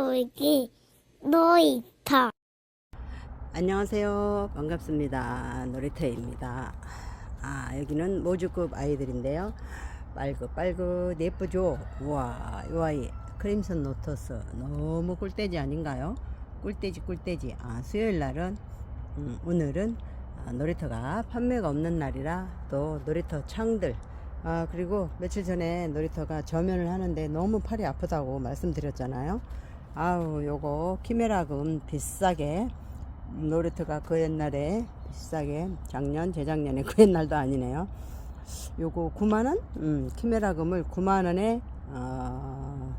놀기 놀이터 안녕하세요. 반갑습니다. 놀이터입니다. 아, 여기는 모주급 아이들인데요. 빨긋 빨긋 예쁘죠? 우와, 이 아이 크림슨 노터스 너무 꿀돼지 아닌가요? 꿀돼지 꿀돼지. 아, 수요일 날은 음, 오늘은 아, 놀이터가 판매가 없는 날이라 또 놀이터 창들 아 그리고 며칠 전에 놀이터가 저면을 하는데 너무 팔이 아프다고 말씀드렸잖아요. 아우 요거 키메라금 비싸게 놀이터가 그 옛날에 비싸게 작년 재작년에 그 옛날도 아니네요. 요거 9만원? 음, 키메라금을 9만원에 어,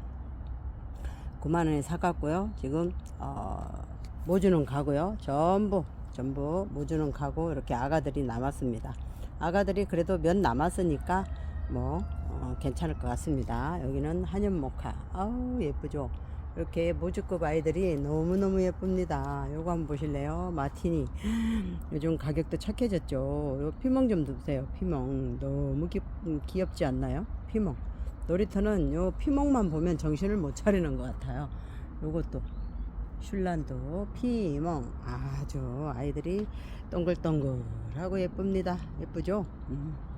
9만원에 사갔고요. 지금 어, 모주는 가고요. 전부 전부 모주는 가고 이렇게 아가들이 남았습니다. 아가들이 그래도 몇 남았으니까 뭐 어, 괜찮을 것 같습니다. 여기는 한연모카. 아우 예쁘죠. 이렇게 모주급 아이들이 너무너무 예쁩니다. 요거 한번 보실래요? 마티니. 요즘 가격도 착해졌죠. 요 피멍 좀 보세요. 피멍. 너무 귀, 귀엽지 않나요? 피멍. 놀이터는 요 피멍만 보면 정신을 못 차리는 것 같아요. 요것도 슐란도 피멍 아주 아이들이 동글동글하고 예쁩니다. 예쁘죠? 음.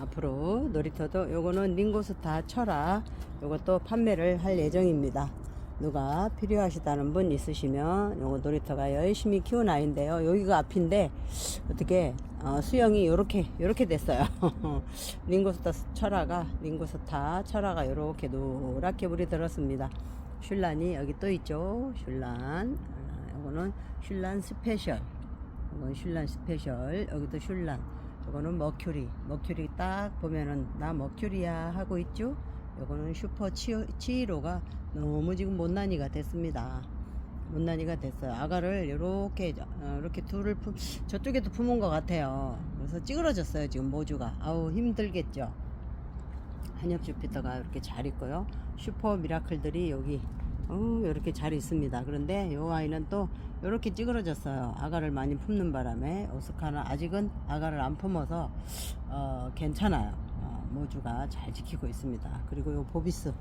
앞으로 놀이터도 요거는 링고스타 철아 요것도 판매를 할 예정입니다. 누가 필요하시다는 분 있으시면 요거 놀이터가 열심히 키운 아이인데요. 여기가 앞인데 어떻게 어, 수영이 요렇게 요렇게 됐어요. 링고스타 철아가 링고스타 철아가 요렇게 노랗게 물이 들었습니다. 슐란이 여기 또 있죠. 슐란 아, 요거는 슐란 스페셜 이건 슐란 스페셜 여기도 슐란 이거는 머큐리. 머큐리 딱 보면은 나 머큐리야 하고 있죠? 이거는 슈퍼 치, 치히로가 너무 지금 못난이가 됐습니다. 못난이가 됐어요. 아가를 이렇게 이렇게 둘을 품, 저쪽에도 품은 것 같아요. 그래서 찌그러졌어요 지금 모주가. 아우 힘들겠죠? 한엽 주피터가 이렇게 잘 있고요. 슈퍼 미라클들이 여기 어, 이렇게 잘 있습니다. 그런데 이 아이는 또 이렇게 찌그러졌어요. 아가를 많이 품는 바람에 오스카는 아직은 아가를 안 품어서 어, 괜찮아요. 어, 모주가 잘 지키고 있습니다. 그리고 요 보비스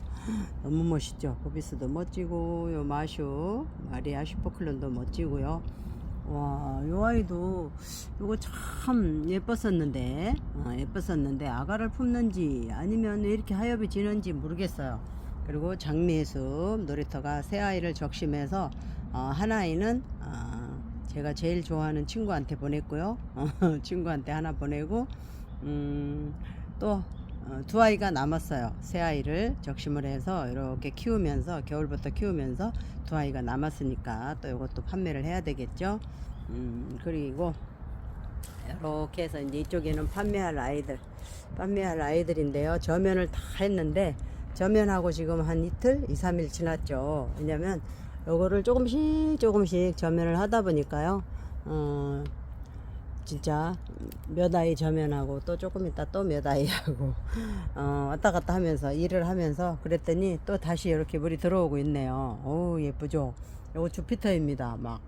너무 멋있죠. 보비스도 멋지고 요 마쇼 마리아 슈퍼클론도 멋지고요. 와, 요 아이도 요거 참 예뻤었는데, 어, 예뻤었는데, 아가를 품는지 아니면 왜 이렇게 하엽이 지는지 모르겠어요. 그리고 장미해숲 놀이터가 새 아이를 적심해서 어, 한 아이는 어, 제가 제일 좋아하는 친구한테 보냈고요. 어, 친구한테 하나 보내고 음, 또 어, 두 아이가 남았어요. 새 아이를 적심을 해서 이렇게 키우면서 겨울부터 키우면서 두 아이가 남았으니까 또 이것도 판매를 해야 되겠죠. 음, 그리고 이렇게 해서 이제 이쪽에는 판매할 아이들, 판매할 아이들인데요. 저면을 다 했는데 저면하고 지금 한 이틀, 2, 3일 지났죠. 왜냐면 요거를 조금씩 조금씩 저면을 하다 보니까요. 어, 진짜 몇 아이 저면하고 또 조금 있다 또 몇 아이 하고 어, 왔다 갔다 하면서 일을 하면서 그랬더니 또 다시 이렇게 물이 들어오고 있네요. 오 예쁘죠? 요거 주피터입니다. 막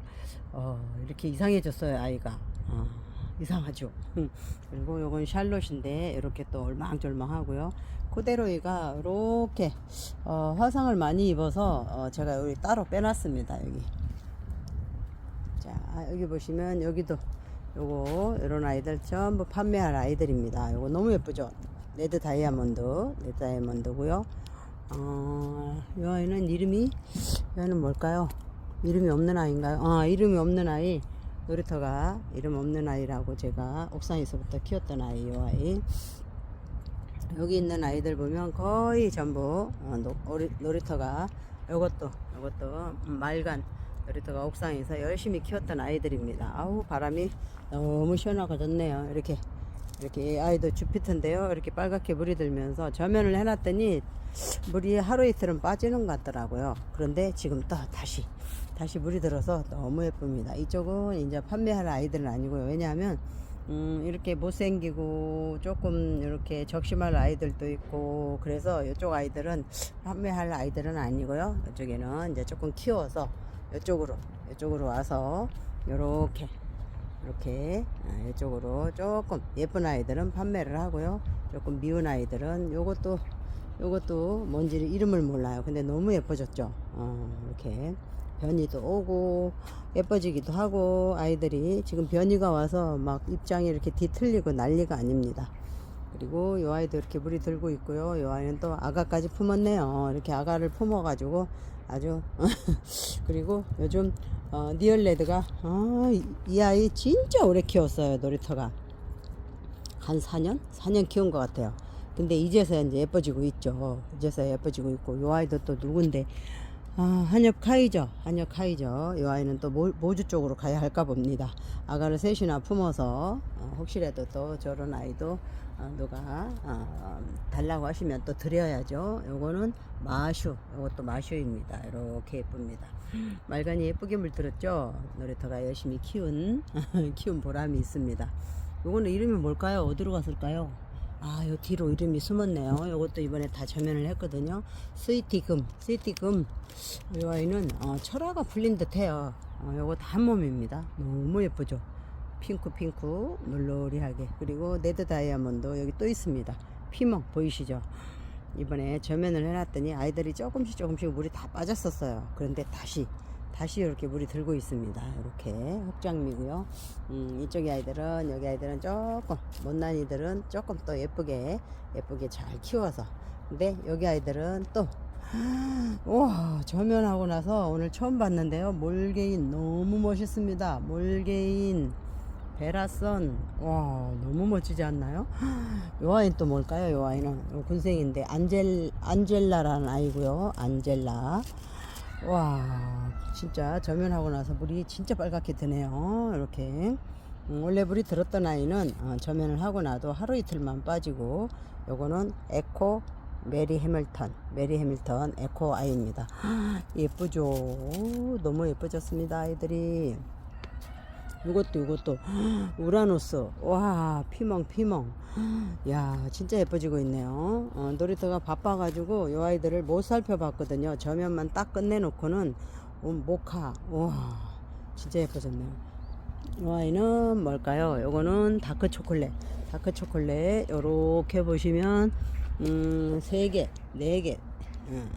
어, 이렇게 이상해졌어요 아이가. 어, 이상하죠. 그리고 요건 샬롯인데 이렇게 또 얼망졸망하고요. 코데로이가 이렇게 어, 화상을 많이 입어서 어, 제가 여기 따로 빼놨습니다. 여기. 자 여기 보시면 여기도 요거 이런 아이들 전부 판매할 아이들입니다. 요거 너무 예쁘죠? 레드 다이아몬드, 레드 다이아몬드고요. 어, 이 아이는 이름이 이 아이는 뭘까요? 이름이 없는 아이인가요? 아 이름이 없는 아이 놀이터가 이름 없는 아이라고 제가 옥상에서부터 키웠던 아이 이 아이 여기 있는 아이들 보면 거의 전부 어, 노, 오리, 놀이터가 요것도 요것도 말간 놀이터가 옥상에서 열심히 키웠던 아이들입니다. 아우 바람이 너무 시원하고 좋네요. 이렇게 이렇게 아이도 주피터인데요. 이렇게 빨갛게 물이 들면서 저면을 해놨더니 물이 하루 이틀은 빠지는 것 같더라고요. 그런데 지금 또 다시 다시 물이 들어서 너무 예쁩니다. 이쪽은 이제 판매할 아이들은 아니고요. 왜냐하면 음, 이렇게 못생기고 조금 이렇게 적심할 아이들도 있고 그래서 이쪽 아이들은 판매할 아이들은 아니고요. 이쪽에는 이제 조금 키워서 이쪽으로 이쪽으로 와서 이렇게 이렇게 아, 이쪽으로 조금 예쁜 아이들은 판매를 하고요. 조금 미운 아이들은 요것도 요것도 뭔지 이름을 몰라요. 근데 너무 예뻐졌죠. 어, 이렇게 변이도 오고 예뻐지기도 하고 아이들이 지금 변이가 와서 막 입장이 이렇게 뒤틀리고 난리가 아닙니다. 그리고 요 아이도 이렇게 물이 들고 있고요. 요 아이는 또 아가까지 품었네요. 이렇게 아가를 품어가지고 아주 그리고 요즘 어, 니얼레드가 아, 이, 이 아이 진짜 오래 키웠어요 놀이터가 한 4년? 4년 키운 것 같아요. 근데 이제서야 이제 예뻐지고 있죠. 이제서야 예뻐지고 있고 요 아이도 또 누군데 아, 한엽 카이저, 한엽 카이저. 이 아이는 또 모, 모주 쪽으로 가야 할까 봅니다. 아가를 셋이나 품어서 어, 혹시라도 또 저런 아이도 어, 누가 어, 달라고 하시면 또 드려야죠. 요거는 마슈, 요것도 마슈입니다. 이렇게 예쁩니다. 말간이 예쁘게 물들었죠. 놀이터가 열심히 키운 키운 보람이 있습니다. 요거는 이름이 뭘까요? 어디로 갔을까요? 아, 요 뒤로 이름이 숨었네요. 요것도 이번에 다 전면을 했거든요. 스위티금, 스위티금. 이 아이는 어, 철화가 풀린 듯해요. 어, 요것도 한 몸입니다. 너무 예쁘죠. 핑크 핑크 물놀이하게 그리고 네드 다이아몬드 여기 또 있습니다. 피멍 보이시죠? 이번에 전면을 해놨더니 아이들이 조금씩 조금씩 물이 다 빠졌었어요. 그런데 다시 다시 이렇게 물이 들고 있습니다. 이렇게 흑장미고요. 음, 이쪽의 아이들은 여기 아이들은 조금 못난이들은 조금 또 예쁘게 예쁘게 잘 키워서 근데 여기 아이들은 또 와, 저면하고 나서 오늘 처음 봤는데요. 몰개인 너무 멋있습니다. 몰개인 베라선 와 너무 멋지지 않나요? 요 아이는 또 뭘까요? 요 아이는 요 군생인데 안젤 안젤라라는 아이고요. 안젤라 와 진짜 저면하고 나서 물이 진짜 빨갛게 드네요. 이렇게 음, 원래 물이 들었던 아이는 어, 저면을 하고 나도 하루 이틀만 빠지고 요거는 에코 메리 해밀턴 메리 해밀턴 에코 아이입니다. 예쁘죠? 너무 예뻐졌습니다 아이들이. 이것도 이것도. 우라노스. 와 피멍 피멍. 야 진짜 예뻐지고 있네요. 어, 놀이터가 바빠가지고 이 아이들을 못 살펴봤거든요. 저면만 딱 끝내놓고는 어, 모카 와 진짜 예뻐졌네요. 이 아이는 뭘까요? 요거는 다크 초콜릿. 다크 초콜릿 요렇게 보시면 음, 3개 4개. 음.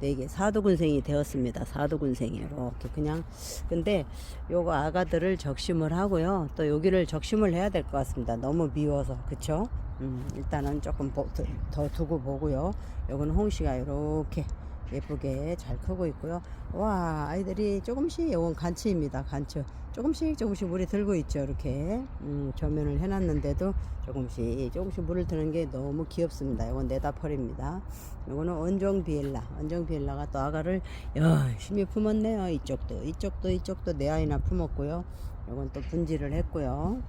네개 사도군생이 되었습니다. 사도군생이 이렇게 그냥 근데 요거 아가들을 적심을 하고요. 또 여기를 적심을 해야 될 것 같습니다. 너무 미워서 그쵸? 음, 일단은 조금 보- 더, 더 두고 보고요. 요거는 홍시가 이렇게 예쁘게 잘 크고 있고요. 와 아이들이 조금씩 요건 간츠입니다. 간츠 조금씩 조금씩 물이 들고 있죠. 이렇게 음, 저면을 해놨는데도 조금씩 조금씩 물을 드는 게 너무 귀엽습니다. 이건 네다펄입니다. 요거는 원종 비엘라. 원종 비엘라가 또 아가를 열심히 품었네요. 이쪽도 이쪽도 이쪽도 네 아이나 품었고요. 요건 또 분질을 했고요.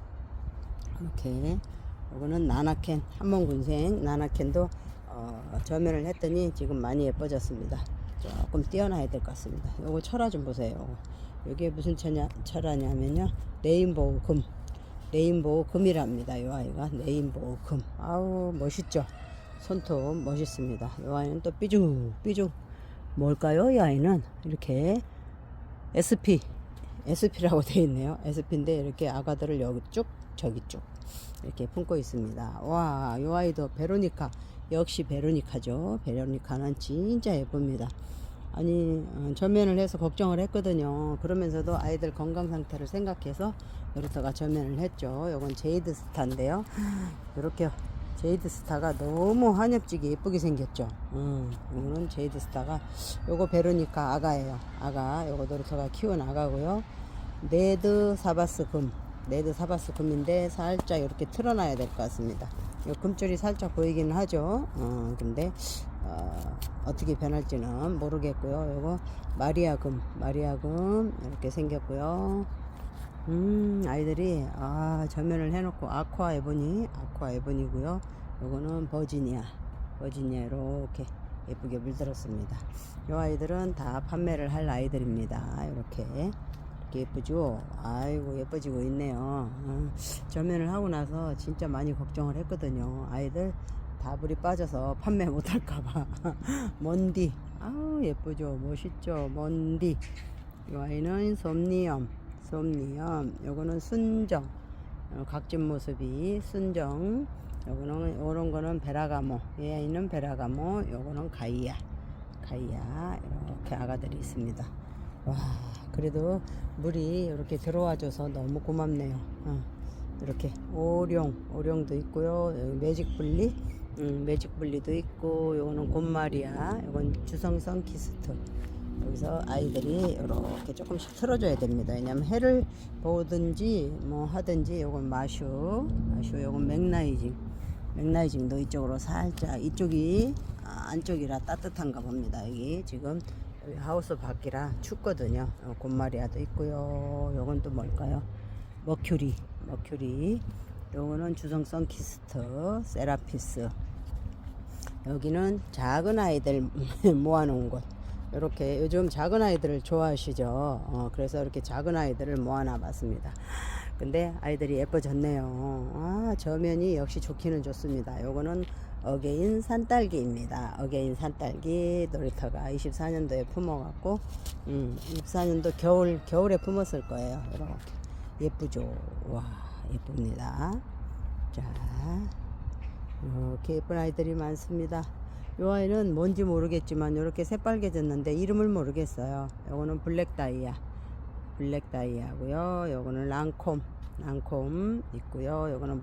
이렇게 요거는 나나켄 한번 군생 나나켄도 어, 저면을 했더니 지금 많이 예뻐졌습니다. 조금 띄어놔야 될 것 같습니다. 요거 철화 좀 보세요. 이게 무슨 철냐, 철화냐면요. 레인보우 금. 레인보우 금이랍니다. 요 아이가 레인보우 금. 아우 멋있죠. 손톱 멋있습니다. 요 아이는 또 삐죽 삐죽 뭘까요? 이 아이는 이렇게 SP SP라고 되어 있네요. SP인데 이렇게 아가들을 여기 쭉 저기 쭉 이렇게 품고 있습니다. 와, 이 아이도 베로니카 역시 베로니카죠. 베로니카는 진짜 예쁩니다. 아니 어, 전면을 해서 걱정을 했거든요. 그러면서도 아이들 건강 상태를 생각해서 놀이터가 전면을 했죠. 이건 제이드 스타인데요. 이렇게 제이드 스타가 너무 한엽지게 예쁘게 생겼죠. 음, 이거는 제이드 스타가 요거 베로니카 아가예요. 아가 요거 놀이터가 키운 아가고요. 네드 사바스 금 네드 사바스 금인데 살짝 이렇게 틀어놔야 될 것 같습니다. 요 금줄이 살짝 보이기는 하죠. 어, 근데 어, 어떻게 변할지는 모르겠고요. 요거 마리아 금 마리아 금 이렇게 생겼고요. 음 아이들이 아 전면을 해놓고 아쿠아 에보니 아쿠아 에보니고요. 요거는 버지니아 버지니아 이렇게 예쁘게 물들었습니다. 요 아이들은 다 판매를 할 아이들입니다. 이렇게 예쁘죠? 아이고 예뻐지고 있네요. 어, 전면을 하고 나서 진짜 많이 걱정을 했거든요. 아이들 다 불이 빠져서 판매 못할까봐. 먼디 아우 예쁘죠? 멋있죠? 먼디 이 아이는 솜니엄 솜니엄 요거는 순정 어, 각진 모습이 순정 요거는 요런 거는 베라가모 얘 아이는 베라가모 요거는 가이아 가이아 이렇게 아가들이 있습니다 와 그래도 물이 이렇게 들어와줘서 너무 고맙네요 어, 이렇게 오룡 오룡도 있고요 매직블리 음, 매직블리도 있고 요거는 곰마리아 요건 주성성 키스트 여기서 아이들이 이렇게 조금씩 틀어줘야 됩니다. 왜냐면 해를 보든지 뭐 하든지 요건 마슈, 마슈 요건 맥나이징, 맥나이징도 이쪽으로 살짝 이쪽이 아, 안쪽이라 따뜻한가 봅니다. 여기 지금 하우스 밖이라 춥거든요. 어, 곰마리아도 있고요. 요건 또 뭘까요? 머큐리, 머큐리. 요거는 주성성 키스트, 세라피스. 여기는 작은 아이들 모아놓은 곳. 이렇게 요즘 작은 아이들을 좋아하시죠. 어, 그래서 이렇게 작은 아이들을 모아놔 봤습니다. 근데 아이들이 예뻐졌네요. 아, 저면이 역시 좋기는 좋습니다. 요거는 어게인 산딸기입니다. 어게인 산딸기 놀이터가 24년도에 품어갖고, 음, 24년도 겨울, 겨울에 품었을 거예요. 이렇게. 예쁘죠? 와, 예쁩니다. 자, 이렇게 예쁜 아이들이 많습니다. 이 아이는 뭔지 모르겠지만 이렇게 새빨개졌는데 이름을 모르겠어요. 요거는 블랙 다이아. 블랙 다이아고요. 요거는 랑콤. 랑콤 있고요. 요거는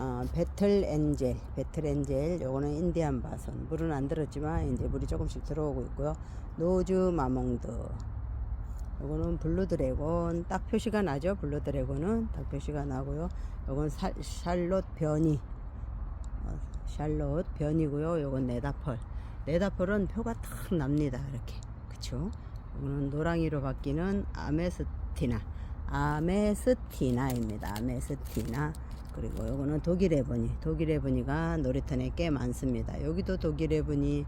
어, 배틀 엔젤. 배틀 엔젤. 요거는 인디안 바선. 물은 안 들었지만 이제 물이 조금씩 들어오고 있고요. 노즈 마몽드. 요거는 블루 드래곤. 딱 표시가 나죠. 블루 드래곤은 딱 표시가 나고요. 요건 살, 샬롯 변이. 어, 샬롯 변이고요. 요건 네다펄. 네다펄은 표가 탁 납니다. 이렇게. 그쵸? 요거는 노랑이로 바뀌는 아메스티나. 아메스티나입니다. 아메스티나. 그리고 요거는 독일 에보니. 독일 에보니가 놀이터에 꽤 많습니다. 여기도 독일 에보니.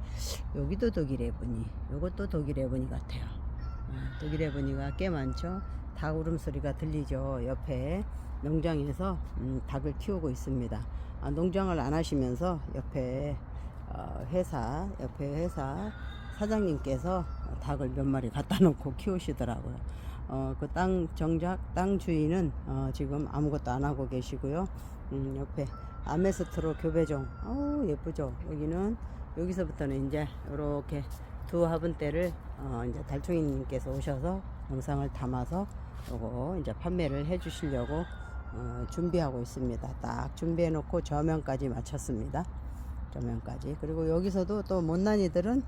여기도 독일 에보니. 요것도 독일 에보니 같아요. 어, 독일 에보니가 꽤 많죠. 닭 울음소리가 들리죠. 옆에 농장에서 음, 닭을 키우고 있습니다. 아, 농장을 안 하시면서 옆에 어, 회사 옆에 회사 사장님께서 닭을 몇 마리 갖다 놓고 키우시더라고요. 어, 그 땅 정작 땅 주인은 어, 지금 아무것도 안 하고 계시고요. 음, 옆에 아메스트로 교배종, 어우 예쁘죠. 여기는 여기서부터는 이제 이렇게 두 화분대를 어, 이제 달총이님께서 오셔서 영상을 담아서 요거 이제 판매를 해 주시려고 어, 준비하고 있습니다. 딱 준비해 놓고 저면까지 마쳤습니다. 저면까지. 그리고 여기서도 또 못난이들은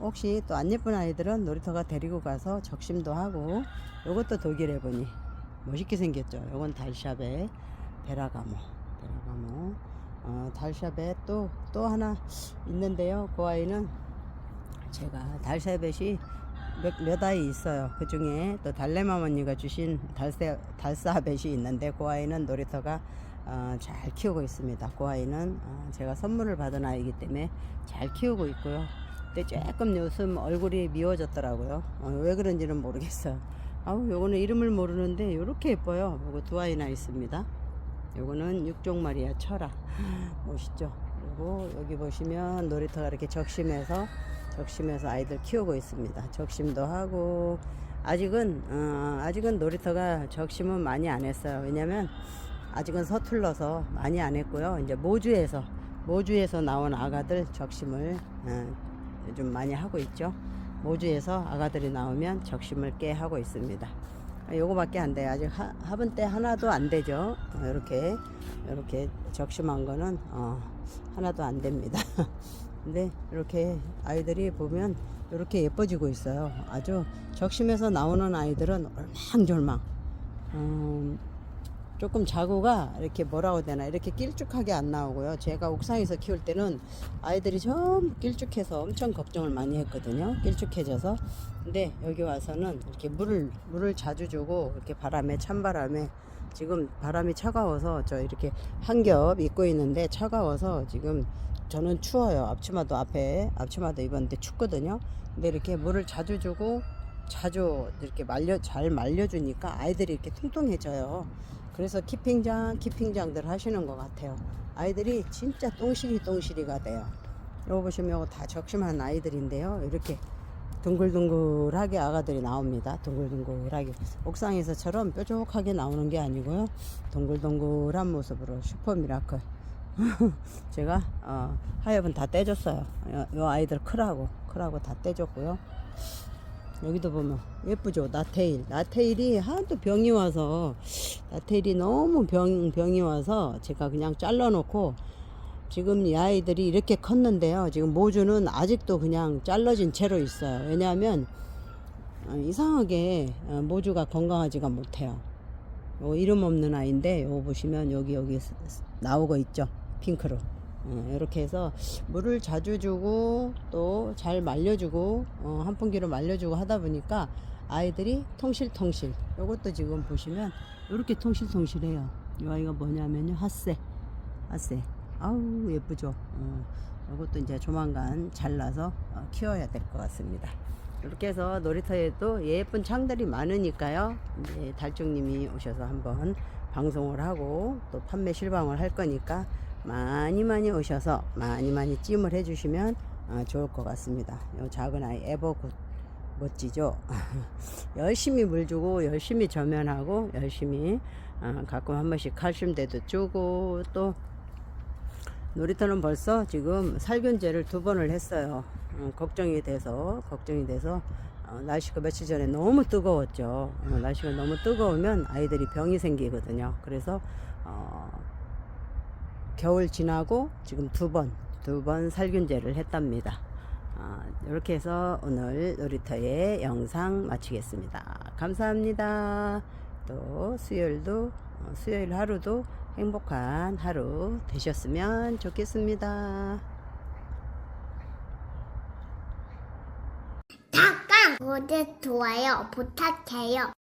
혹시 또 안 예쁜 아이들은 놀이터가 데리고 가서 적심도 하고 요것도 독일 해보니 멋있게 생겼죠. 요건 달샵의 베라가모. 베라가모. 어, 달샵에 또, 또 하나 있는데요. 그 아이는 제가 달샤벳이 몇, 몇 아이 있어요. 그 중에 또 달래맘 언니가 주신 달새, 달사벳이 있는데 그 아이는 놀이터가 어, 잘 키우고 있습니다. 그 아이는 어, 제가 선물을 받은 아이기 때문에 잘 키우고 있고요. 근데 조금 요즘 얼굴이 미워졌더라고요. 어, 왜 그런지는 모르겠어요. 아우, 요거는 이름을 모르는데 요렇게 예뻐요. 요거 두 아이나 있습니다. 요거는 육종마리아 철아. 멋있죠? 그리고 여기 보시면 놀이터가 이렇게 적심해서 적심해서 아이들 키우고 있습니다. 적심도 하고 아직은 어, 아직은 놀이터가 적심은 많이 안 했어요. 왜냐면 아직은 서툴러서 많이 안 했고요. 이제 모주에서 모주에서 나온 아가들 적심을 어, 요즘 많이 하고 있죠. 모주에서 아가들이 나오면 적심을 꽤 하고 있습니다. 아, 요거밖에 안 돼요. 아직 하, 화분 때 하나도 안 되죠. 어, 이렇게 이렇게 적심한 거는 어, 하나도 안 됩니다. 근데 이렇게 아이들이 보면 이렇게 예뻐지고 있어요. 아주 적심에서 나오는 아이들은 얼망졸망. 음, 조금 자구가 이렇게 뭐라고 되나 이렇게 길쭉하게 안 나오고요. 제가 옥상에서 키울 때는 아이들이 좀 길쭉해서 엄청 걱정을 많이 했거든요. 길쭉해져서. 근데 여기 와서는 이렇게 물을 물을 자주 주고 이렇게 바람에 찬바람에 지금 바람이 차가워서 저 이렇게 한 겹 입고 있는데 차가워서 지금 저는 추워요. 앞치마도 앞에 앞치마도 입었는데 춥거든요. 근데 이렇게 물을 자주 주고 자주 이렇게 말려 잘 말려주니까 아이들이 이렇게 통통해져요. 그래서 키핑장 키핑장들 하시는 것 같아요. 아이들이 진짜 똥실이 똥실이가 돼요. 여기 보시면 다 적심한 아이들인데요. 이렇게 둥글둥글하게 아가들이 나옵니다. 둥글둥글하게 옥상에서처럼 뾰족하게 나오는 게 아니고요. 동글동글한 모습으로 슈퍼 미라클 제가 어, 하엽은 다 떼줬어요. 요, 요 아이들 크라고 크라고 다 떼줬고요. 여기도 보면 예쁘죠? 나테일. 나테일이 하도 병이 와서 나테일이 너무 병, 병이 와서 제가 그냥 잘라놓고 지금 이 아이들이 이렇게 컸는데요. 지금 모주는 아직도 그냥 잘라진 채로 있어요. 왜냐하면 어, 이상하게 어, 모주가 건강하지가 못해요. 요 이름 없는 아이인데 요거 보시면 여기 여기 나오고 있죠? 핑크로 어, 이렇게 해서 물을 자주 주고 또 잘 말려주고 어, 한풍기로 말려주고 하다 보니까 아이들이 통실통실 요것도 지금 보시면 이렇게 통실통실해요. 이 아이가 뭐냐면요. 핫세 핫세 아우 예쁘죠? 어, 요것도 이제 조만간 잘라서 어, 키워야 될 것 같습니다. 이렇게 해서 놀이터에도 예쁜 창들이 많으니까요. 이제 달중님이 오셔서 한번 방송을 하고 또 판매 실방을 할 거니까 많이 많이 오셔서 많이 많이 찜을 해주시면 어, 좋을 것 같습니다. 요 작은 아이 에버굿 멋지죠? 열심히 물 주고 열심히 저면하고 열심히 어, 가끔 한 번씩 칼슘대도 주고 또 놀이터는 벌써 지금 살균제를 두 번을 했어요. 어, 걱정이 돼서 걱정이 돼서 어, 날씨가 며칠 전에 너무 뜨거웠죠. 어, 날씨가 너무 뜨거우면 아이들이 병이 생기거든요. 그래서 어, 겨울 지나고 지금 두 번, 두 번 살균제를 했답니다. 아, 이렇게 해서 오늘 놀이터의 영상 마치겠습니다. 감사합니다. 또 수요일도, 어, 수요일 하루도 행복한 하루 되셨으면 좋겠습니다. 닭강 구독 좋아요 부탁해요.